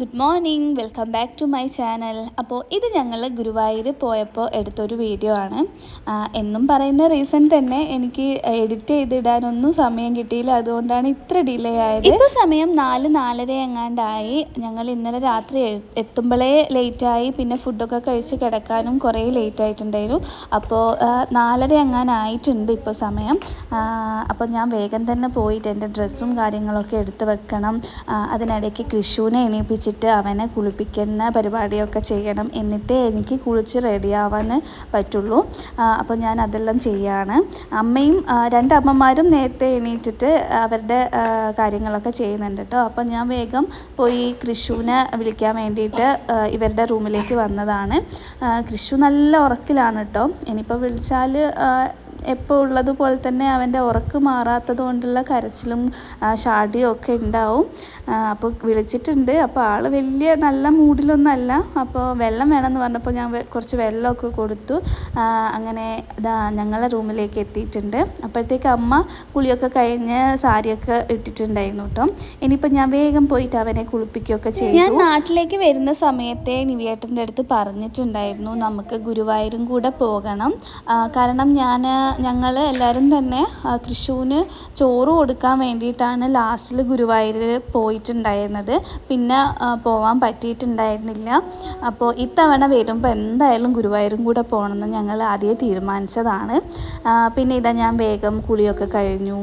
Good morning welcome back to my channel അപ്പോൾ ഇത് ഞങ്ങൾ ഗുരുവായൂർ പോയപ്പോൾ എടുത്തൊരു വീഡിയോ ആണ്. എന്നും പറയുന്ന റീസൺ തന്നെ എനിക്ക് എഡിറ്റ് ചെയ്തിടാനൊന്നും സമയം കിട്ടിയില്ല. അതുകൊണ്ടാണ് ഇത്ര ഡിലേ ആയത്. ഇപ്പോൾ സമയം നാല് നാലര എങ്ങാണ്ടായി. ഞങ്ങൾ ഇന്നലെ രാത്രി എത്തുമ്പോഴേ ലേറ്റായി പിന്നെ ഫുഡൊക്കെ കഴിച്ച് കിടക്കാനും കുറേ ലേറ്റ് ആയിട്ടുണ്ടായിരുന്നു. അപ്പോൾ നാലര എങ്ങാനായിട്ടുണ്ട് ഇപ്പോൾ സമയം. അപ്പോൾ ഞാൻ വേഗം തന്നെ പോയിട്ട് എന്റെ ഡ്രസ്സും കാര്യങ്ങളൊക്കെ എടുത്ത് വെക്കണം. അതിനിടയ്ക്ക് കൃഷുവിനെ എണീപ്പിച്ചിട്ട് അവനെ കുളിപ്പിക്കുന്ന പരിപാടിയൊക്കെ ചെയ്യണം എന്നിട്ട് എനിക്ക് കുളിച്ച് റെഡിയാവാൻ പറ്റുള്ളൂ. അപ്പോൾ ഞാൻ അതെല്ലാം ചെയ്യാണ്. അമ്മയും രണ്ടമ്മമാരും നേരത്തെ എണീറ്റിട്ട് അവരുടെ കാര്യങ്ങളൊക്കെ ചെയ്യുന്നുണ്ട് കേട്ടോ. അപ്പം ഞാൻ വേഗം പോയി കൃഷുവിനെ വിളിക്കാൻ വേണ്ടിയിട്ട് ഇവരുടെ റൂമിലേക്ക് വന്നതാണ്. കൃഷു നല്ല ഉറക്കിലാണ് കേട്ടോ. ഇനിയിപ്പോൾ വിളിച്ചാൽ എപ്പോൾ ഉള്ളതുപോലെ തന്നെ അവന്റെ ഉറക്ക് മാറാത്തത് കൊണ്ടുള്ള കരച്ചിലും ഷാഡിയും ഒക്കെ ഉണ്ടാവും. അപ്പോൾ വിളിച്ചിട്ടുണ്ട്. അപ്പോൾ ആൾ വലിയ നല്ല മൂഡിലൊന്നല്ല. അപ്പോൾ വെള്ളം വേണമെന്ന് പറഞ്ഞപ്പോൾ ഞാൻ കുറച്ച് വെള്ളമൊക്കെ കൊടുത്തു. അങ്ങനെ ഇതാ ഞങ്ങളുടെ റൂമിലേക്ക് എത്തിയിട്ടുണ്ട്. അപ്പോഴത്തേക്ക് അമ്മ കുളിയൊക്കെ കഴിഞ്ഞ് സാരിയൊക്കെ ഇട്ടിട്ടുണ്ടായിരുന്നു കേട്ടോ. ഇനിയിപ്പോൾ ഞാൻ വേഗം പോയിട്ട് അവനെ കുളിപ്പിക്കുകയൊക്കെ ചെയ്തു. ഞാൻ നാട്ടിലേക്ക് വരുന്ന സമയത്തെ നിവിയേട്ടന്റെ അടുത്ത് പറഞ്ഞിട്ടുണ്ടായിരുന്നു നമുക്ക് ഗുരുവായൂരും കൂടെ പോകണം. കാരണം ഞാൻ ഞങ്ങൾ എല്ലാവരും തന്നെ കൃഷുവിന് ചോറ് കൊടുക്കാൻ വേണ്ടിയിട്ടാണ് ലാസ്റ്റിൽ ഗുരുവായൂർ പോയിട്ടുണ്ടായിരുന്നത്. പിന്നെ പോവാൻ പറ്റിയിട്ടുണ്ടായിരുന്നില്ല. അപ്പോൾ ഇത്തവണ വരുമ്പോൾ എന്തായാലും ഗുരുവായൂരും കൂടെ പോകണമെന്ന് ഞങ്ങൾ ആദ്യം തീരുമാനിച്ചതാണ്. പിന്നെ ഇതാ ഞാൻ വേഗം കുളിയൊക്കെ കഴിഞ്ഞു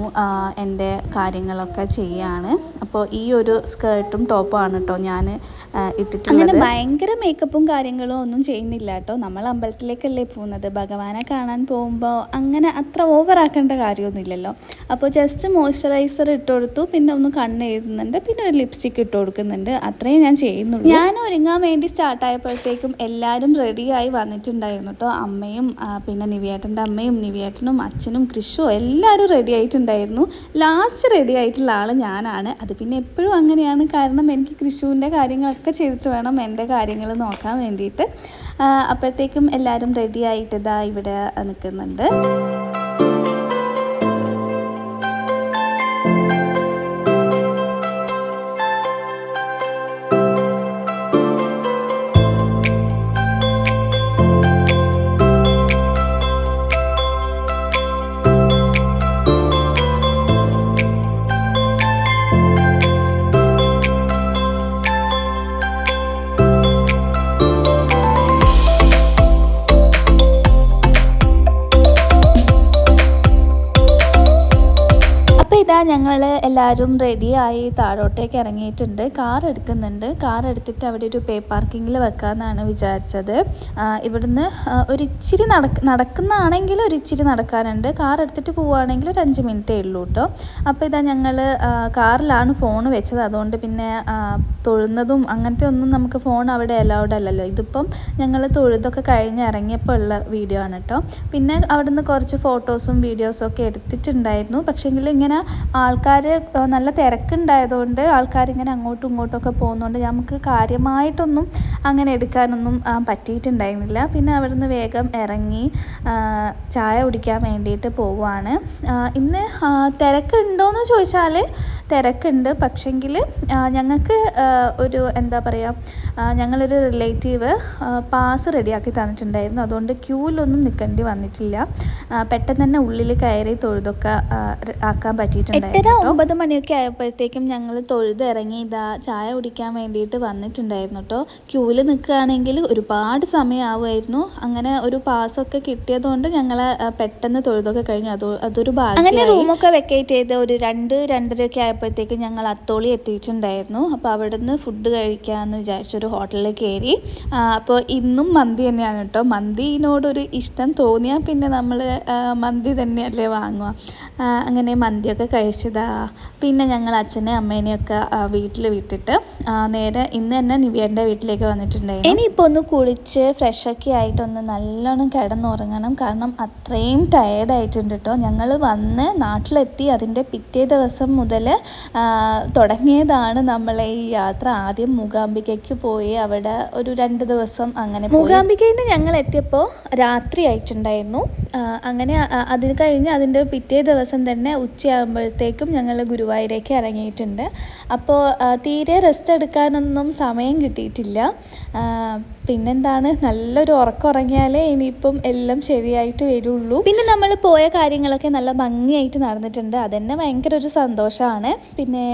എന്റെ കാര്യങ്ങളൊക്കെ ചെയ്യാണ്. അപ്പോൾ ഈ ഒരു സ്കേർട്ടും ടോപ്പുമാണ് കേട്ടോ ഞാൻ ഇട്ടിട്ടുള്ളത്. അങ്ങനെ ഭയങ്കര മേക്കപ്പും കാര്യങ്ങളും ഒന്നും ചെയ്യുന്നില്ല കേട്ടോ നമ്മൾ അമ്പലത്തിലേക്കല്ലേ പോകുന്നത്? ഭഗവാനെ കാണാൻ പോകുമ്പോൾ അങ്ങനെ അത്ര ഓവറാക്കേണ്ട കാര്യമൊന്നുമില്ലല്ലോ. അപ്പോൾ ജസ്റ്റ് മോയ്സ്ചറൈസർ ഇട്ട് കൊടുത്തു. പിന്നെ ഒന്ന് കണ്ണ് എഴുതുന്നുണ്ട്. പിന്നെ ഒരു ലിപ്സ്റ്റിക് ഇട്ട് കൊടുക്കുന്നുണ്ട്. അത്രയും ഞാൻ ചെയ്യുന്നുള്ളൂ. ഞാൻ ഒരുങ്ങാൻ വേണ്ടി സ്റ്റാർട്ടായപ്പോഴത്തേക്കും എല്ലാവരും റെഡിയായി വന്നിട്ടുണ്ടായിരുന്നു കേട്ടോ അമ്മയും പിന്നെ നിവിയേട്ടന്റെ അമ്മയും നിവിയേട്ടനും അച്ഛനും കൃഷും എല്ലാവരും റെഡി ആയിട്ടുണ്ടായിരുന്നു. ലാസ്റ്റ് റെഡി ആയിട്ടുള്ള ആൾ ഞാനാണ്. അത് പിന്നെ എപ്പോഴും അങ്ങനെയാണ്. കാരണം എനിക്ക് കൃഷുവിന്റെ കാര്യങ്ങളൊക്കെ ചെയ്തിട്ട് വേണം എന്റെ കാര്യങ്ങൾ നോക്കാൻ വേണ്ടിയിട്ട്. അപ്പോഴത്തേക്കും എല്ലാവരും റെഡി ആയിട്ട് ഇതാ ഇവിടെ നിൽക്കുന്നുണ്ട്. ഇതാ ഞങ്ങൾ എല്ലാവരും റെഡിയായി താഴോട്ടേക്ക് ഇറങ്ങിയിട്ടുണ്ട്. കാർ എടുക്കുന്നുണ്ട്. കാർ എടുത്തിട്ട് അവിടെ ഒരു പേ പാർക്കിങ്ങിൽ വെക്കാമെന്നാണ് വിചാരിച്ചത്. ഇവിടുന്ന് ഒരിച്ചിരി നടക്ക് നടക്കുന്നതാണെങ്കിൽ ഒരിച്ചിരി നടക്കാനുണ്ട്. കാർ എടുത്തിട്ട് പോവുകയാണെങ്കിൽ ഒരു അഞ്ച് മിനിറ്റേ ഉള്ളൂ കേട്ടോ അപ്പോൾ ഇതാ ഞങ്ങൾ കാറിലാണ് ഫോൺ വെച്ചത്. അതുകൊണ്ട് പിന്നെ തൊഴുന്നതും അങ്ങനത്തെ ഒന്നും നമുക്ക് ഫോൺ അവിടെ അലൗഡ് അല്ലല്ലോ. ഇതിപ്പം ഞങ്ങൾ തൊഴുതൊക്കെ കഴിഞ്ഞ് ഇറങ്ങിയപ്പോൾ ഉള്ള വീഡിയോ ആണ് കേട്ടോ പിന്നെ അവിടുന്ന് കുറച്ച് ഫോട്ടോസും വീഡിയോസും ഒക്കെ എടുത്തിട്ടുണ്ടായിരുന്നു. പക്ഷേങ്കിൽ ഇങ്ങനെ ആൾക്കാർ നല്ല തിരക്കുണ്ടായതുകൊണ്ട് ആൾക്കാർ ഇങ്ങനെ അങ്ങോട്ടും ഇങ്ങോട്ടും ഒക്കെ പോകുന്നതുകൊണ്ട് നമുക്ക് കാര്യമായിട്ടൊന്നും അങ്ങനെ എടുക്കാനൊന്നും പറ്റിയിട്ടുണ്ടായിരുന്നില്ല. പിന്നെ അവിടുന്ന് വേഗം ഇറങ്ങി ചായ കുടിക്കാൻ വേണ്ടിയിട്ട് പോവുകയാണ് ഇന്ന് തിരക്കുണ്ടോയെന്ന് ചോദിച്ചാൽ തിരക്കുണ്ട്. പക്ഷെങ്കിൽ ഞങ്ങൾക്ക് ഒരു എന്താ പറയുക ഞങ്ങളൊരു റിലേറ്റീവ് പാസ് റെഡിയാക്കി തന്നിട്ടുണ്ടായിരുന്നു. അതുകൊണ്ട് ക്യൂവിലൊന്നും നിൽക്കേണ്ടി വന്നിട്ടില്ല. പെട്ടെന്ന് തന്നെ ഉള്ളിൽ കയറി തൊഴുതൊക്കെ ആക്കാൻ പറ്റിയിട്ടുണ്ടായിരുന്നു ഒമ്പത് മണിയൊക്കെ ആയപ്പോഴത്തേക്കും ഞങ്ങൾ തൊഴുത് ഇറങ്ങി ഇതാ ചായ കുടിക്കാൻ വേണ്ടിയിട്ട് വന്നിട്ടുണ്ടായിരുന്നു കേട്ടോ. ക്യൂവിൽ നിൽക്കുകയാണെങ്കിൽ ഒരുപാട് സമയമാവുമായിരുന്നു അങ്ങനെ ഒരു പാസ്സൊക്കെ കിട്ടിയതുകൊണ്ട് ഞങ്ങൾ പെട്ടെന്ന് തൊഴുതൊക്കെ കഴിഞ്ഞു. അത് അതൊരു ഭാഗ്യം അങ്ങനെ റൂമൊക്കെ വെക്കേറ്റ് ചെയ്ത് ഒരു രണ്ട് രണ്ടരയൊക്കെ ആയപ്പോഴത്തേക്കും ഞങ്ങൾ അത്തോളി എത്തിയിട്ടുണ്ടായിരുന്നു. അപ്പോൾ അവിടുന്ന് ഫുഡ് കഴിക്കാമെന്ന് വിചാരിച്ചു ഒരു ഹോട്ടലിൽ കയറി. അപ്പോൾ ഇന്നും മന്തി തന്നെയാണ് കേട്ടോ. മന്തിനോടൊരു ഇഷ്ടം തോന്നിയാൽ പിന്നെ നമ്മൾ മന്തി തന്നെയല്ലേ വാങ്ങുക. അങ്ങനെ മന്തിയൊക്കെ കഴിച്ചതാ. പിന്നെ ഞങ്ങൾ അച്ഛനെ അമ്മേനെയൊക്കെ വീട്ടിൽ വിട്ടിട്ട് നേരെ ഇന്ന് തന്നെ നിവ്യേന്റെ വീട്ടിലേക്ക് വന്നിട്ടുണ്ടായിരുന്നു. ഇനിയിപ്പോൾ ഒന്ന് കുളിച്ച് ഫ്രഷൊക്കെ ആയിട്ടൊന്ന് നല്ലോണം കിടന്നുറങ്ങണം. കാരണം അത്രയും ടയേർഡായിട്ടുണ്ട് കേട്ടോ. ഞങ്ങൾ വന്ന് നാട്ടിലെത്തി അതിന്റെ പിറ്റേ ദിവസം മുതൽ തുടങ്ങിയതാണ് നമ്മളെ ഈ യാത്ര. ആദ്യം മൂകാംബികയ്ക്ക് പോയി അവിടെ ഒരു രണ്ട് ദിവസം അങ്ങനെ മൂകാംബികയിൽ നിന്ന് ഞങ്ങൾ എത്തിയപ്പോൾ രാത്രി ആയിട്ടുണ്ടായിരുന്നു അങ്ങനെ അതിന് കഴിഞ്ഞ് അതിന്റെ പിറ്റേ ദിവസം തന്നെ ഉച്ചയാകുമ്പോഴത്തേക്കും ഞങ്ങൾ ഗുരുവായൂരേക്ക് ഇറങ്ങിയിട്ടുണ്ട്. അപ്പോൾ തീരെ റെസ്റ്റ് എടുക്കാനൊന്നും സമയം കിട്ടിയിട്ടില്ല. പിന്നെന്താണ്? നല്ലൊരു ഉറക്കം ഉറങ്ങിയാലേ ഇനിയിപ്പം എല്ലാം ശരിയായിട്ട് വരുള്ളൂ. പിന്നെ നമ്മൾ പോയ കാര്യങ്ങളൊക്കെ നല്ല ഭംഗിയായിട്ട് നടന്നിട്ടുണ്ട്. അതന്നെ ഭയങ്കര ഒരു സന്തോഷമാണ് പിന്നെ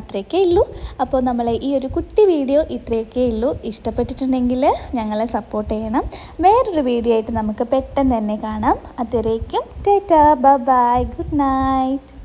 അത്രയൊക്കെ ഉള്ളൂ. അപ്പോൾ നമ്മളെ ഈ ഒരു കുട്ടി വീഡിയോ ഇത്രയൊക്കെ ഉള്ളൂ. ഇഷ്ടപ്പെട്ടിട്ടുണ്ടെങ്കിൽ ഞങ്ങളെ സപ്പോർട്ട് ചെയ്യണം. വേറൊരു വീഡിയോ ആയിട്ട് നമുക്ക് പെട്ടെന്ന് തന്നെ കാണാം. അതുവരേക്കും ടാറ്റാ ബൈ ഗുഡ് നൈറ്റ്.